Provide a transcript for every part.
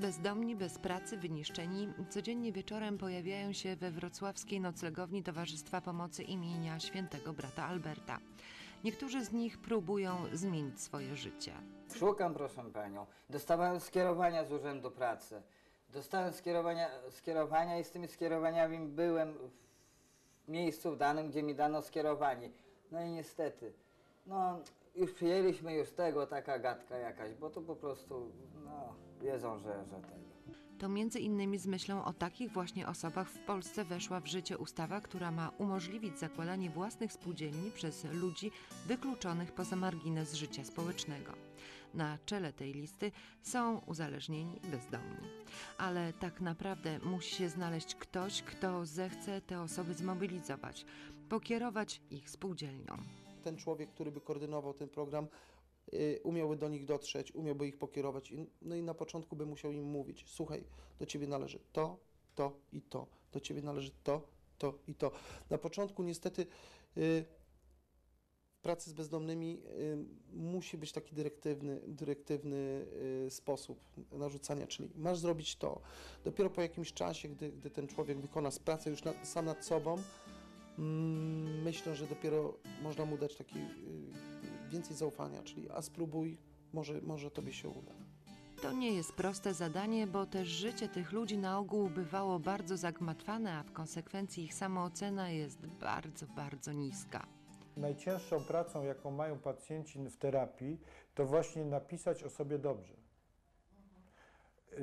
Bezdomni, bez pracy, wyniszczeni, codziennie wieczorem pojawiają się we wrocławskiej noclegowni Towarzystwa Pomocy imienia świętego brata Alberta. Niektórzy z nich próbują zmienić swoje życie. Szukam, proszę panią. Dostałem skierowania z Urzędu Pracy. Dostałem skierowania, skierowania i z tymi skierowaniami byłem w miejscu danym, gdzie mi dano skierowanie. No i niestety, no już przyjęliśmy już tego taka gadka jakaś, bo to po prostu, no wiedzą, że, że tego. To między innymi z myślą o takich właśnie osobach w Polsce weszła w życie ustawa, która ma umożliwić zakładanie własnych spółdzielni przez ludzi wykluczonych poza margines życia społecznego. Na czele tej listy są uzależnieni bezdomni. Ale tak naprawdę musi się znaleźć ktoś, kto zechce te osoby zmobilizować, pokierować ich spółdzielnią. ten człowiek, który by koordynował ten program, umiałby do nich dotrzeć, umiałby ich pokierować. No i na początku by musiał im mówić: Słuchaj, do ciebie należy to, to i to, do ciebie należy to, to i to. Na początku niestety y, w pracy z bezdomnymi y, musi być taki dyrektywny, dyrektywny y, sposób narzucania, czyli masz zrobić to. Dopiero po jakimś czasie, gdy, gdy ten człowiek wykona pracę już na, sam nad sobą, Mm, Myślę, że dopiero można mu dać taki y, więcej zaufania, czyli a spróbuj, może, może tobie się uda. To nie jest proste zadanie, bo też życie tych ludzi na ogół bywało bardzo zagmatwane, a w konsekwencji ich samoocena jest bardzo, bardzo niska. Najcięższą pracą, jaką mają pacjenci w terapii, to właśnie napisać o sobie dobrze.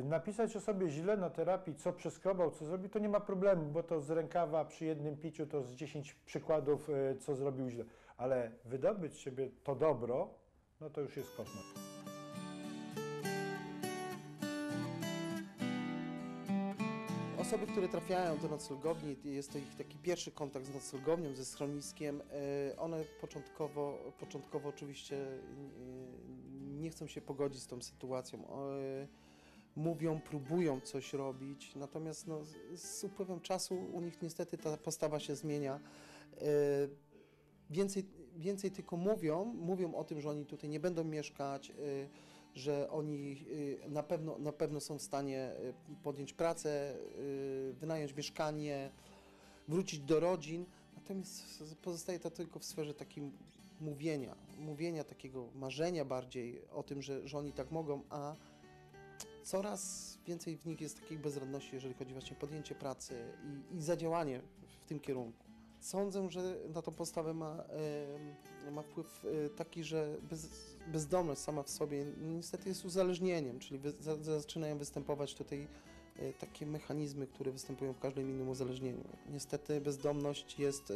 Napisać o sobie źle na terapii, co przeskrobał, co zrobił, to nie ma problemu, bo to z rękawa przy jednym piciu to z 10 przykładów, y, co zrobił źle. Ale wydobyć z siebie to dobro, no to już jest kosmos. Osoby, które trafiają do noclegowni, jest to ich taki pierwszy kontakt z noclegownią, ze schroniskiem. e, One początkowo, początkowo oczywiście e, nie chcą się pogodzić z tą sytuacją. E, Mówią, próbują coś robić, natomiast no, z- z upływem czasu u nich niestety ta postawa się zmienia. Więcej, więcej tylko mówią, mówią o tym, że oni tutaj nie będą mieszkać, y, że oni y, na pewno, na pewno są w stanie y, podjąć pracę, wynająć mieszkanie, wrócić do rodzin. Natomiast pozostaje to tylko w sferze takim mówienia, mówienia takiego marzenia bardziej o tym, że, że oni tak mogą, a coraz więcej w nich jest takiej bezradności, jeżeli chodzi właśnie o podjęcie pracy i, i zadziałanie w tym kierunku. Sądzę, że na tą postawę ma, ma wpływ e, taki, że bez, bezdomność sama w sobie niestety jest uzależnieniem, czyli wy, za, zaczynają występować tutaj e, takie mechanizmy, które występują w każdym innym uzależnieniu. Niestety bezdomność jest.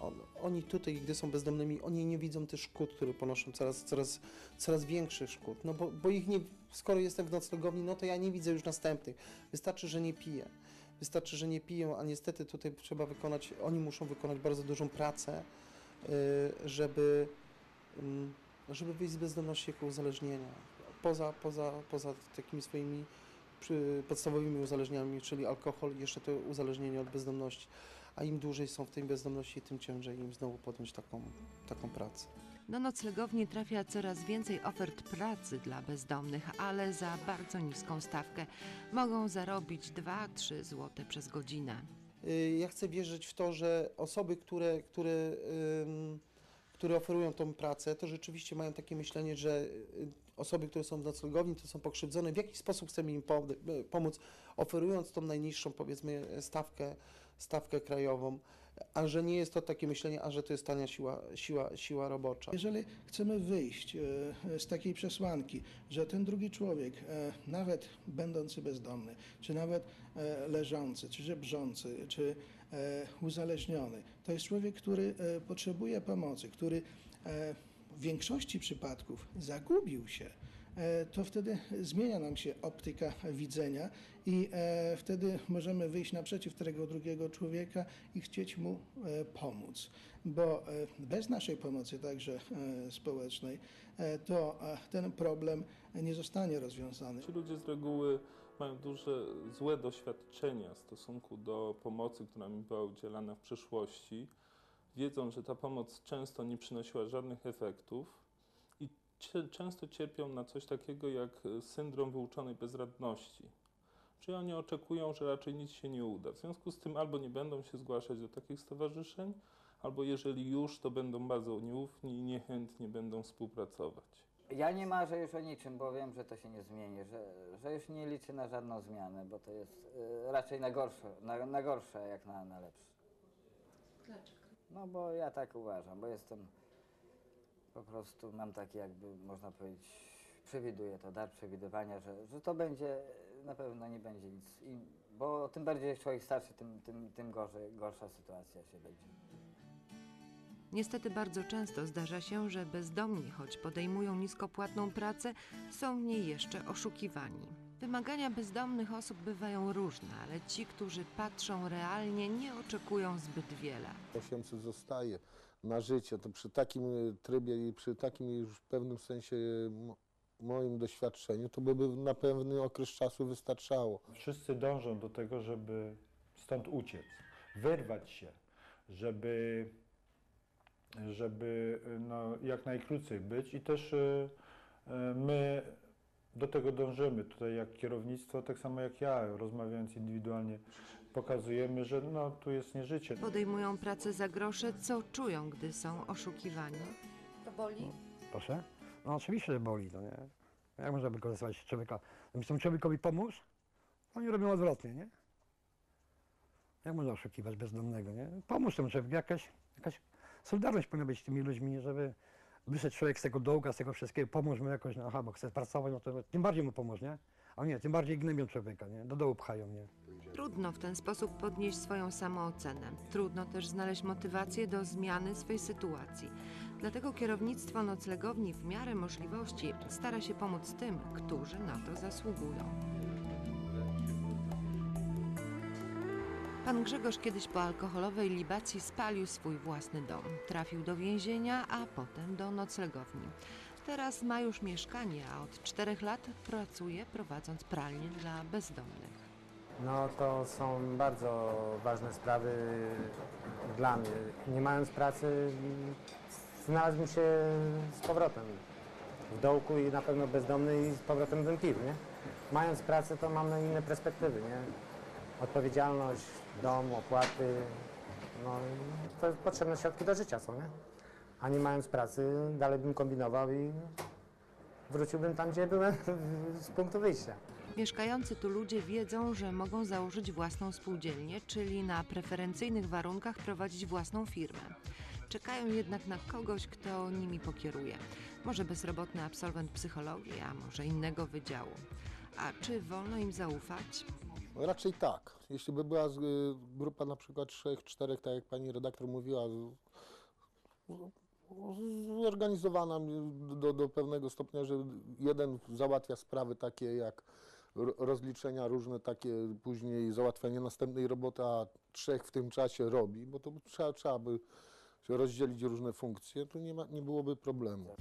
On, oni tutaj, gdy są bezdomnymi, oni nie widzą tych szkód, które ponoszą coraz, coraz, coraz większych szkód. No bo, bo ich nie, skoro jestem w noclegowni, no to ja nie widzę już następnych. Wystarczy, że nie piję. Wystarczy, że nie piją, a niestety tutaj trzeba wykonać, oni muszą wykonać bardzo dużą pracę, y, żeby, ym, żeby wyjść z bezdomności jako uzależnienia. Poza, poza, poza takimi swoimi podstawowymi uzależnieniami, czyli alkohol, jeszcze to uzależnienie od bezdomności. A im dłużej są w tej bezdomności, tym ciężej im znowu podjąć taką, taką pracę. Do noclegowni trafia coraz więcej ofert pracy dla bezdomnych, ale za bardzo niską stawkę. Mogą zarobić 2-3 zł przez godzinę. Y, Ja chcę wierzyć w to, że osoby, które, które, które oferują tą pracę, to rzeczywiście mają takie myślenie, że y, osoby, które są w noclegowni, to są pokrzywdzone. W jaki sposób chcemy im y, pomóc, oferując tą najniższą, powiedzmy, stawkę, stawkę krajową, a że nie jest to takie myślenie, a że to jest tania siła, siła, siła robocza. Jeżeli chcemy wyjść e, z takiej przesłanki, że ten drugi człowiek, e, nawet będący bezdomny, czy nawet e, leżący, czy żebrzący, czy uzależniony, to jest człowiek, który potrzebuje pomocy, który w większości przypadków zagubił się, to wtedy zmienia nam się optyka widzenia i e, wtedy możemy wyjść naprzeciw tego drugiego człowieka i chcieć mu e, pomóc. Bo e, bez naszej pomocy, także e, społecznej, e, to e, ten problem nie zostanie rozwiązany. Ci ludzie z reguły mają duże złe doświadczenia w stosunku do pomocy, która mi była udzielana w przeszłości. Wiedzą, że ta pomoc często nie przynosiła żadnych efektów często cierpią na coś takiego jak e, syndrom wyuczonej bezradności. Czyli oni oczekują, że raczej nic się nie uda. W związku z tym albo nie będą się zgłaszać do takich stowarzyszeń, albo jeżeli już, to będą bardzo nieufni i niechętnie będą współpracować. Ja nie marzę już o niczym, bo wiem, że to się nie zmieni, że, że już nie liczę na żadną zmianę, bo to jest y, raczej na gorsze, na, na gorsze jak na, na lepsze. Dlaczego? No bo ja tak uważam, bo jestem po prostu, mam taki jakby, można powiedzieć, przewiduję to, dar przewidywania, że, że to będzie, na pewno nie będzie nic, i, bo tym bardziej człowiek starszy, tym, tym, tym gorzej, gorsza sytuacja się będzie. Niestety bardzo często zdarza się, że bezdomni, choć podejmują niskopłatną pracę, są w niej jeszcze oszukiwani. Wymagania bezdomnych osób bywają różne, ale ci, którzy patrzą realnie, nie oczekują zbyt wiele. 800 zostaje na życie, to przy takim y, trybie i przy takim już w pewnym sensie y, mo- moim doświadczeniu, to by na pewny okres czasu wystarczało. Wszyscy dążą do tego, żeby stąd uciec, wyrwać się, żeby, żeby no, jak najkrócej być i też y, y, my do tego dążymy. Tutaj jak kierownictwo, tak samo jak ja, rozmawiając indywidualnie, pokazujemy, że no, tu jest nieżycie. Podejmują pracę za grosze, co czują, gdy są oszukiwani. To boli? Proszę? No oczywiście, że boli, no nie? Jak można wykorzystywać człowieka? Gdybyś temu człowiekowi pomóż, oni robią odwrotnie, nie? Jak można oszukiwać bezdomnego, nie? Pomóż temu człowiekowi, jakaś, jakaś solidarność powinna być z tymi ludźmi, żeby wyszedł człowiek z tego dołka, z tego wszystkiego, pomóż mu jakoś, no aha, bo chce pracować, no to tym bardziej mu pomóż, nie? A nie, tym bardziej gnębią człowieka, nie? Do dołu pchają, nie? Trudno w ten sposób podnieść swoją samoocenę. Trudno też znaleźć motywację do zmiany swej sytuacji. Dlatego kierownictwo noclegowni w miarę możliwości stara się pomóc tym, którzy na to zasługują. Pan Grzegorz kiedyś po alkoholowej libacji spalił swój własny dom. Trafił do więzienia, a potem do noclegowni. Teraz ma już mieszkanie, a od czterech lat pracuje prowadząc pralnię dla bezdomnych. No to są bardzo ważne sprawy dla mnie. Nie mając pracy, znalazłbym się z powrotem w dołku i na pewno bezdomny i z powrotem bym pił, nie? Mając pracę, to mamy inne perspektywy, nie? Odpowiedzialność, dom, opłaty, no to potrzebne środki do życia są, nie? A nie mając pracy, dalej bym kombinował i wróciłbym tam, gdzie byłem z punktu wyjścia. Mieszkający tu ludzie wiedzą, że mogą założyć własną spółdzielnię, czyli na preferencyjnych warunkach prowadzić własną firmę. Czekają jednak na kogoś, kto nimi pokieruje. Może bezrobotny absolwent psychologii, a może innego wydziału. A czy wolno im zaufać? Raczej tak. Jeśli by była z, y, grupa na przykład trzech, czterech, tak jak pani redaktor mówiła, z- zorganizowana do, do pewnego stopnia, że jeden załatwia sprawy takie jak ro- rozliczenia różne takie, później załatwianie następnej roboty, a trzech w tym czasie robi, bo to trzeba, trzeba by się rozdzielić różne funkcje, to nie, ma, nie byłoby problemu.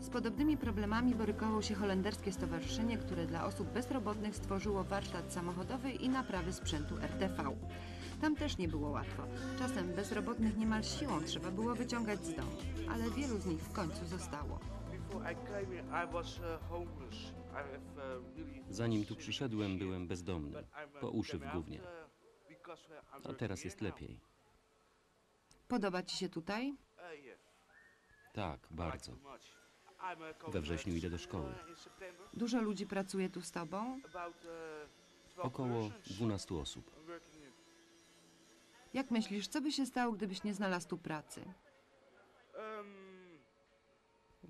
Z podobnymi problemami borykało się holenderskie stowarzyszenie, które dla osób bezrobotnych stworzyło warsztat samochodowy i naprawy sprzętu RTV. Tam też nie było łatwo. Czasem bezrobotnych niemal siłą trzeba było wyciągać z domu, ale wielu z nich w końcu zostało. Zanim tu przyszedłem, byłem bezdomny, po uszy w gównie. A teraz jest lepiej. Podoba Ci się tutaj? Tak, bardzo. We wrześniu idę do szkoły. Dużo ludzi pracuje tu z Tobą? About, 12 Około persons. 12 osób. Jak myślisz, co by się stało, gdybyś nie znalazł tu pracy?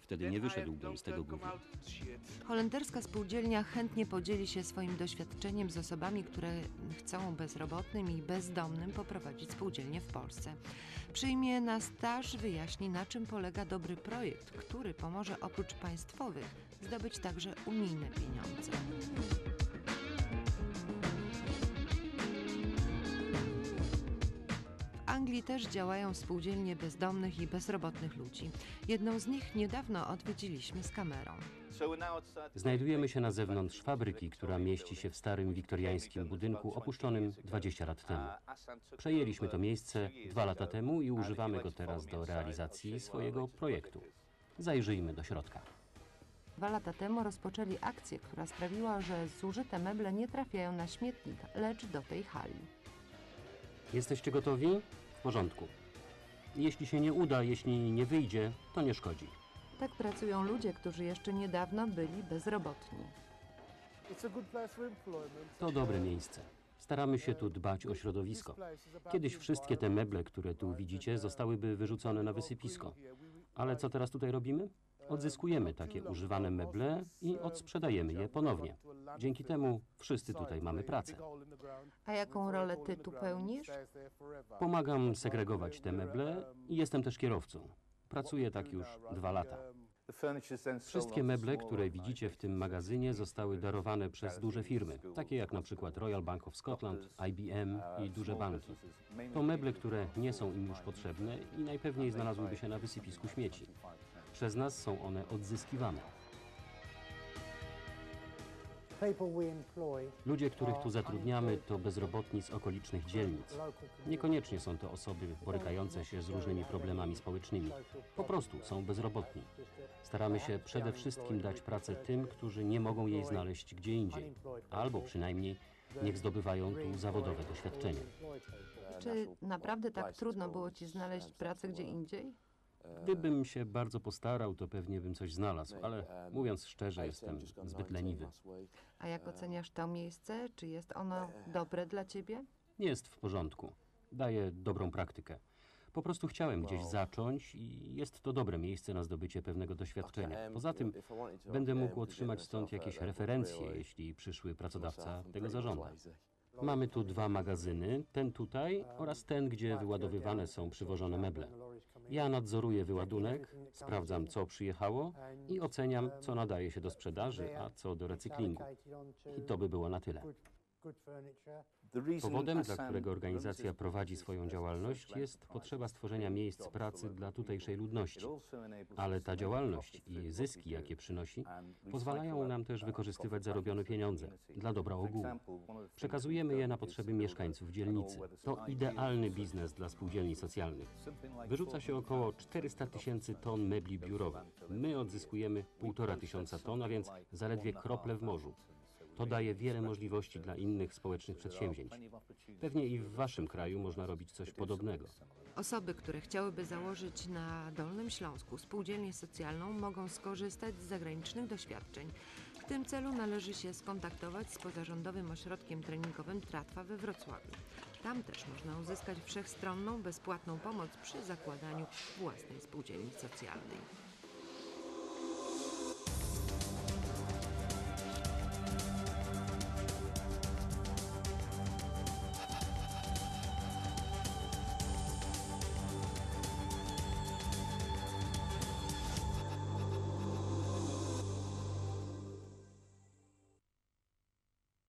Wtedy nie wyszedłbym z tego gówna. Holenderska spółdzielnia chętnie podzieli się swoim doświadczeniem z osobami, które chcą bezrobotnym i bezdomnym poprowadzić spółdzielnię w Polsce. Przyjmie na staż, wyjaśni na czym polega dobry projekt, który pomoże oprócz państwowych zdobyć także unijne pieniądze. Anglii też działają spółdzielnie bezdomnych i bezrobotnych ludzi. Jedną z nich niedawno odwiedziliśmy z kamerą. Znajdujemy się na zewnątrz fabryki, która mieści się w starym wiktoriańskim budynku opuszczonym 20 lat temu. Przejęliśmy to miejsce dwa lata temu i używamy go teraz do realizacji swojego projektu. Zajrzyjmy do środka. Dwa lata temu rozpoczęli akcję, która sprawiła, że zużyte meble nie trafiają na śmietnik, lecz do tej hali. Jesteście gotowi? W porządku. Jeśli się nie uda, jeśli nie wyjdzie, to nie szkodzi. Tak pracują ludzie, którzy jeszcze niedawno byli bezrobotni. To dobre miejsce. Staramy się tu dbać o środowisko. Kiedyś wszystkie te meble, które tu widzicie, zostałyby wyrzucone na wysypisko. Ale co teraz tutaj robimy? Odzyskujemy takie używane meble i odsprzedajemy je ponownie. Dzięki temu wszyscy tutaj mamy pracę. A jaką rolę ty tu pełnisz? Pomagam segregować te meble i jestem też kierowcą. Pracuję tak już dwa lata. Wszystkie meble, które widzicie w tym magazynie, zostały darowane przez duże firmy, takie jak na przykład Royal Bank of Scotland, IBM i duże banki. To meble, które nie są im już potrzebne i najpewniej znalazłyby się na wysypisku śmieci. Przez nas są one odzyskiwane. Ludzie, których tu zatrudniamy, to bezrobotni z okolicznych dzielnic. Niekoniecznie są to osoby borykające się z różnymi problemami społecznymi. Po prostu są bezrobotni. Staramy się przede wszystkim dać pracę tym, którzy nie mogą jej znaleźć gdzie indziej, albo przynajmniej niech zdobywają tu zawodowe doświadczenie. Czy naprawdę tak trudno było ci znaleźć pracę gdzie indziej? Gdybym się bardzo postarał, to pewnie bym coś znalazł, ale mówiąc szczerze, jestem zbyt leniwy. A jak oceniasz to miejsce? Czy jest ono dobre dla ciebie? Jest w porządku. Daje dobrą praktykę. Po prostu chciałem gdzieś zacząć i jest to dobre miejsce na zdobycie pewnego doświadczenia. Poza tym będę mógł otrzymać stąd jakieś referencje, jeśli przyszły pracodawca tego zażąda. Mamy tu dwa magazyny, ten tutaj oraz ten, gdzie wyładowywane są przywożone meble. Ja nadzoruję wyładunek, sprawdzam co przyjechało i oceniam co nadaje się do sprzedaży, a co do recyklingu. I to by było na tyle. Powodem, dla którego organizacja prowadzi swoją działalność, jest potrzeba stworzenia miejsc pracy dla tutejszej ludności. Ale ta działalność i zyski, jakie przynosi, pozwalają nam też wykorzystywać zarobione pieniądze dla dobra ogółu. Przekazujemy je na potrzeby mieszkańców dzielnicy. To idealny biznes dla spółdzielni socjalnych. Wyrzuca się około 400 tysięcy ton mebli biurowych. My odzyskujemy 1,5 tysiąca ton, a więc zaledwie krople w morzu. To daje wiele możliwości dla innych społecznych przedsięwzięć. Pewnie i w Waszym kraju można robić coś podobnego. Osoby, które chciałyby założyć na Dolnym Śląsku spółdzielnię socjalną, mogą skorzystać z zagranicznych doświadczeń. W tym celu należy się skontaktować z pozarządowym ośrodkiem treningowym Tratwa we Wrocławiu. Tam też można uzyskać wszechstronną, bezpłatną pomoc przy zakładaniu własnej spółdzielni socjalnej.